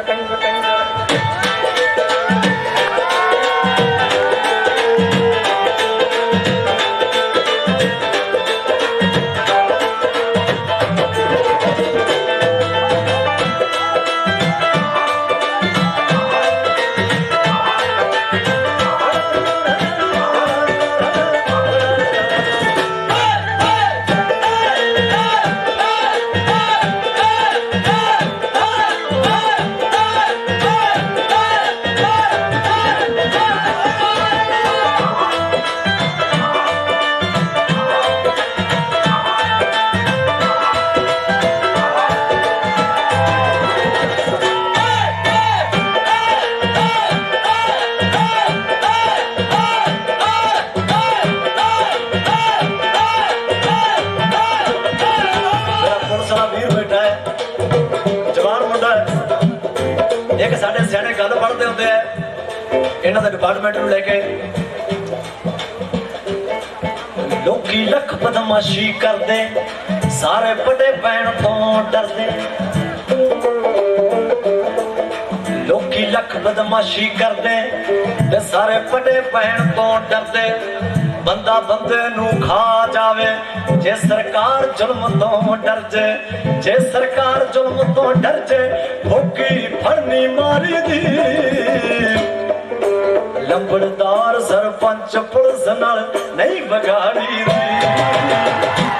camisa ਇੱਕ ਸਾਡੇ ਸਿਆਣੇ ਗੱਲ ਪੜ੍ਹਦੇ ਹੁੰਦੇ ਆ। ਇਹਨਾਂ ਦੇ ਡਿਪਾਰਟਮੈਂਟ ਨੂੰ ਲੈ ਕੇ। ਲੋਕੀ ਲੱਖ ਬਦਮਾਸ਼ੀ ਕਰਦੇ, ਸਾਰੇ ਵੱਡੇ ਪੈਣ ਤੋਂ ਡਰਦੇ। ਲੋਕੀ ਲੱਖ ਬਦਮਾਸ਼ੀ ਕਰਦੇ ਤੇ ਸਾਰੇ ਵੱਡੇ ਪੈਣ ਤੋਂ ਡਰਦੇ। ਬੰਦਾ ਬੰਦੇ ਨੂੰ ਖਾ ਜਾਵੇ। ਜੇ ਸਰਕਾਰ ਜ਼ੁਲਮ ਤੋਂ ਡਰ ਜੇ ਜੇ ਸਰਕਾਰ ਜ਼ੁਲਮ ਤੋਂ ਡਰ ਜੇ ਭੁੱਖੀ ਫੜਨੀ ਮਾਰੀ ਦੀ। ਲੰਬੜਦਾਰ ਸਰਪੰਚ ਪੁਲਿਸ ਨਾਲ ਨਹੀਂ ਵਿਗਾੜੀ ਦੀ।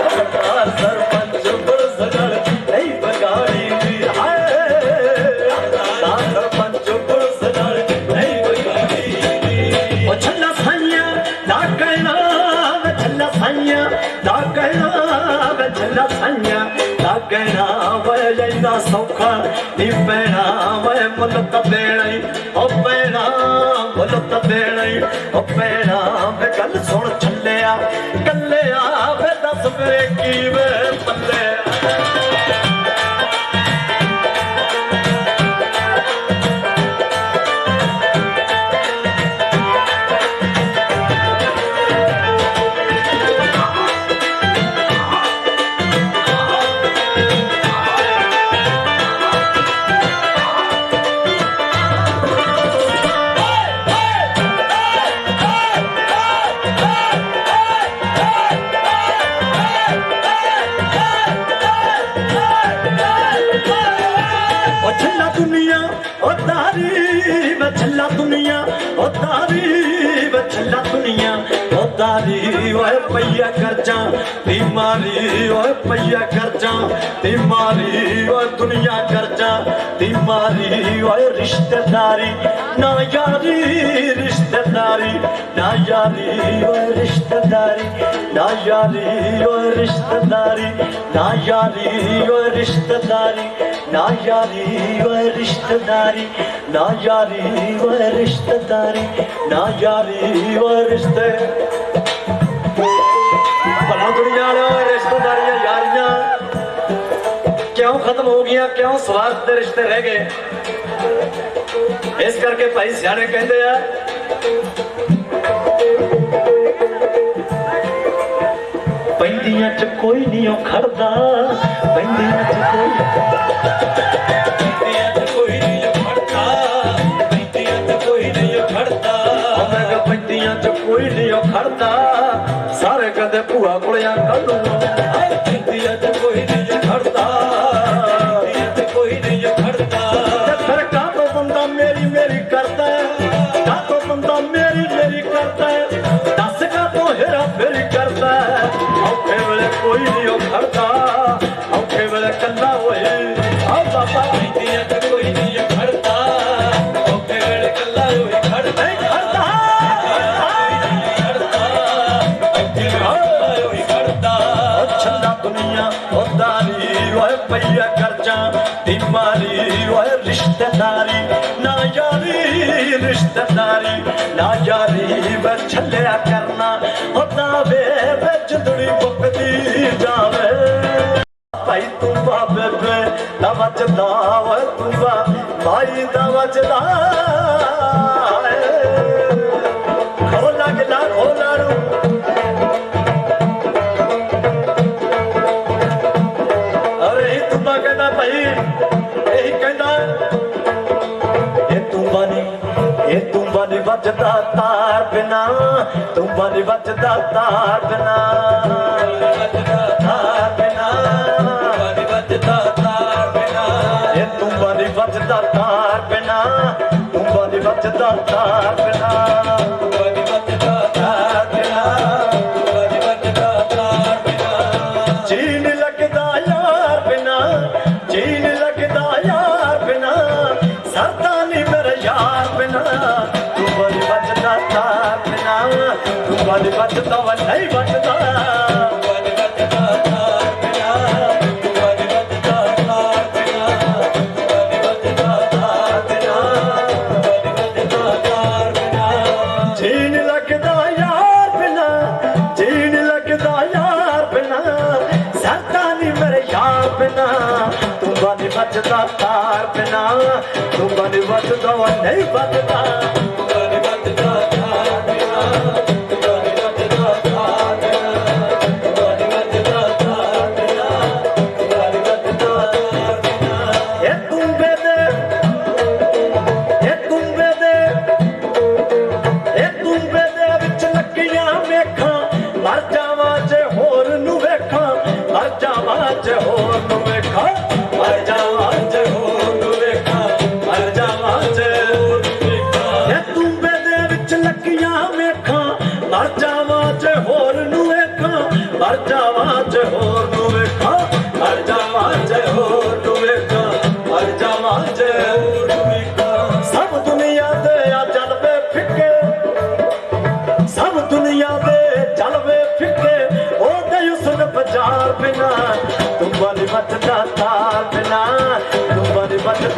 ਲੰਬੜਦਾਰ ਵੇ ਸੌਖਾ ਨੀ ਪੈਣਾ ਵੇ ਮੁੱਲ ਦੇਣਾ ਹੀ ਉਹ ਪੈਣਾ ਮੁੱਲ ਤਾਂ ਦੇਣਾ ਹੀ ਉਹ ਪੈਣਾ ਵੇ ਗੱਲ ਸੁਣ ਤਾਰੀ ਓਏ ਪਈਆ ਕਰਜਾ ਨੀ ਮਾਰੀ ਓਏ ਪਈਆ ਕਰਜਾ ਨੀ ਮਾਰੀ ਓਏ ਦੁਨੀਆ ਕਰਜਾ ਨੀ ਮਾਰੀ ਓਏ ਰਿਸ਼ਤੇਦਾਰੀ, ਨਾ ਯਾਰੀ ਰਿਸ਼ਤੇਦਾਰੀ, ਨਾ ਯਾਰੀ ਓਏ ਰਿਸ਼ਤੇਦਾਰੀ, ਨਾ ਯਾਰੀ ਓਏ ਰਿਸ਼ਤੇਦਾਰੀ, ਨਾ ਯਾਰੀ ਓਏ ਰਿਸ਼ਤੇਦਾਰੀ, ਨਾ ਯਾਰੀ ਓਏ ਰਿਸ਼ਤੇਦਾਰੀ, ਨਾ ਯਾਰੀ ਓਏ ਰਿਸ਼ਤੇਦਾਰੀ, ਨਾ ਯਾਰੀ ਓਏ ਰਿਸ਼ਤੇ ਭਲਾ ਵਾਲਿਓ ਇਹ ਰਿਸ਼ਤੇਦਾਰੀਆਂ ਯਾਰੀਆਂ। ਕਿਉਂ ਖਤਮ ਹੋ ਗਈਆਂ, ਕਿਉਂ ਸਵਾਰਥ ਦੇ ਰਿਸ਼ਤੇ ਰਹਿ ਗਏ? ਇਸ ਕਰਕੇ ਭਾਈ ਸਿਆਣੇ ਕਹਿੰਦੇ ਆ, ਪੈਂਦੀਆਂ ਚ ਕੋਈ ਨਹੀਂ ਉਹ ਖੜਦਾ, ਪੈਂਦੀਆਂ ਚ ਕੋਈ ਦੁਨੀਆ ਉਦਾਰੀ ਓਏ ਪਈਆ ਕਰਜਾ। ਦੀ ਮਾਰੀ ਓਏ ਰਿਸ਼ਤੇਦਾਰੀ, ਨਾ ਯਾਰੀ ਰਿਸ਼ਤੇਦਾਰੀ, ਨਾ ਯਾਰੀ ਵੇ ਛੱਲਿਆ ਕਰਨਾ। ਹੁੰਦਾ ਵੇ ਵਿੱਚ ਦੁਨੀ ਮੁੱਕਦੀ ਜਾਵੇ। ਭਾਈ ਤੂੰ ਬਾਬੇ ਵੇ ਨਾ ਵੱਜਦਾ ਓਏ ਤੂੰ ਭਾਈ ਦਾ ਵੱਜਦਾ। ਖੋਲਾ ਗਿਲਾ, ਖੋਲਾ ਰੂ। ਵੱਜਦਾ ਤਾਰ ਬਿਨਾ, ਤੂੰ ਬਲ ਵੱਜਦਾ ਤਾਰ ਬਿਨਾ। ਵੱਜਦਾ ਤਾਰ ਬਿਨਾ ਤੂੰ ਬਲ ਵੱਜਦਾ ਤਾਰ ਤਾਰ ਬਿਨਾ ਵੱਜਦਾ ਤਾਰ ਬਿਨਾ। ਤਾਰ ਬਿਨਾ ਵੱਜਦਾ ਤਾਰ ਬਿਨਾ। ਤੂੰ ਬਨ ਵੱਜਦਾ ਨਹੀਂ ਵੱਜਦਾ। ਹੋਰ ਨੂੰ ਵੇਖਾਂ। ਮਰ ਜਾਵਾਂ ਜੇ ਹੋਰ ਨੂੰ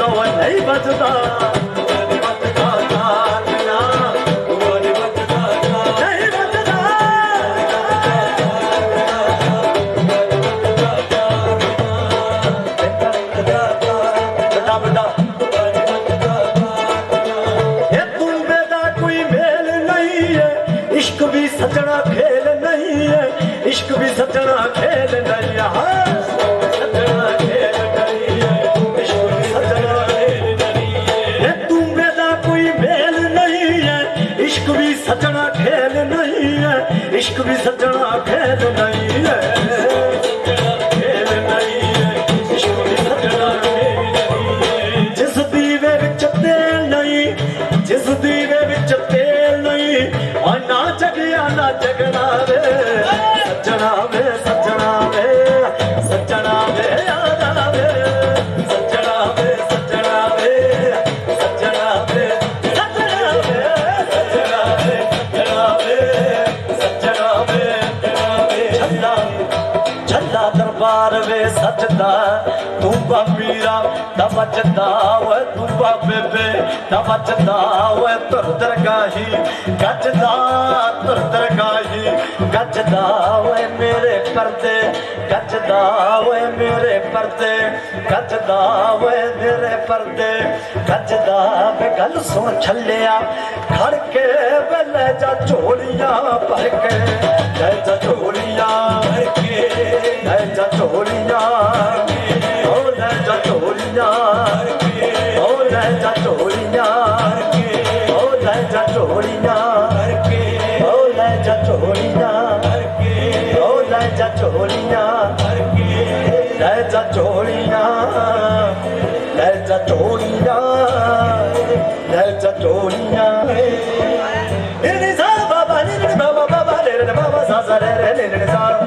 ਗਵਾ ਨਹੀਂ ਬਚਦਾ। ਵੀ ਸੱਜਣਾ ਖੇਦ ਸੱਚਦਾ, ਤੂੰ ਬਾਬੀਰਾ ਦਾ ਬਚਦਾ ਓਏ, ਤੂੰ ਬਾਬੇ ਦਾ ਬਚਦਾ ਓਏ ਤੁਰ ਦਰਗਾਹੀ, ਗੱਜਦਾ ਤੁਰ ਦਰਗਾਹੀ, ਗੱਜਦਾ ਓਏ ਮੇਰੇ ਪਰਦੇ, ਗੱਜਦਾ ਓਏ ਮੇਰੇ ਪਰਦੇ, ਗੱਜਦਾ ਓਏ ਮੇਰੇ ਪਰਦੇ, ਗੱਜਦਾ ਵੇ ਗੱਲ ਸੁਣ ਛੱਲਿਆ, ਖੜ ਕੇ ਵੇ ਲੈ ਜਾ ਝੋਲੀਆਂ ਭਰ ਕੇ ਜੈ ਜਾ ਝੋਲੀਆਂ ਭਰ ਕੇ ਜੈ ਜਾ ਝੋਲੀਆਂ ਝੋਲੀਆਂ ਉਹ ਲੈ ਜਾ ਝੋਲੀਆਂ ਉਹ ਲੈ ਜਾ ਝੋਲੀਆਂ ਉਹ ਲੈ ਜਾ ਝੋਲੀਆਂ ਉਹ ਲੈ ਜਾ ਝੋਲੀਆਂ ਉਹ ਲੈ ਜਾ ਝੋਲੀਆਂ ਲੈ ਜਾ ਝੋਲੀਆਂ ਲੈ ਜਾ ਝੋਲੀਆਂ ਲੈ ਜਾ ਝੋਲੀਆਂ ਨਿਰਨਿਸਾਰ ਬਾਬਾ ਨਿਰਨਿਸਾਰ ਬਾਬਾ ਬਾਬਾ ਨਿਰਨਿਸਾਰ ਬਾਬਾ ਸਾਸਾ ਨਿਰਨਿਸਾਰ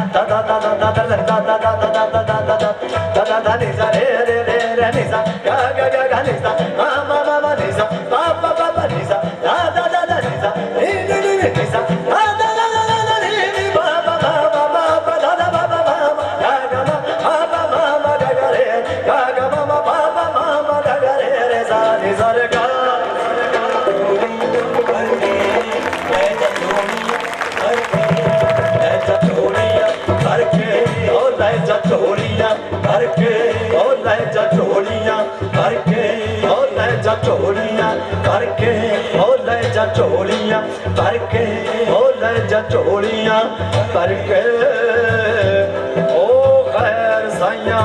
ਝੋਲੀਆਂ ਕਰਕੇ ਉਹ ਲੈ ਜਾ ਝੋਲੀਆਂ ਕਰਕੇ ਉਹ ਲੈ ਜਾ ਝੋਲੀਆਂ ਕਰਕੇ। ਓ ਖੈਰ ਸਾਈਆਂ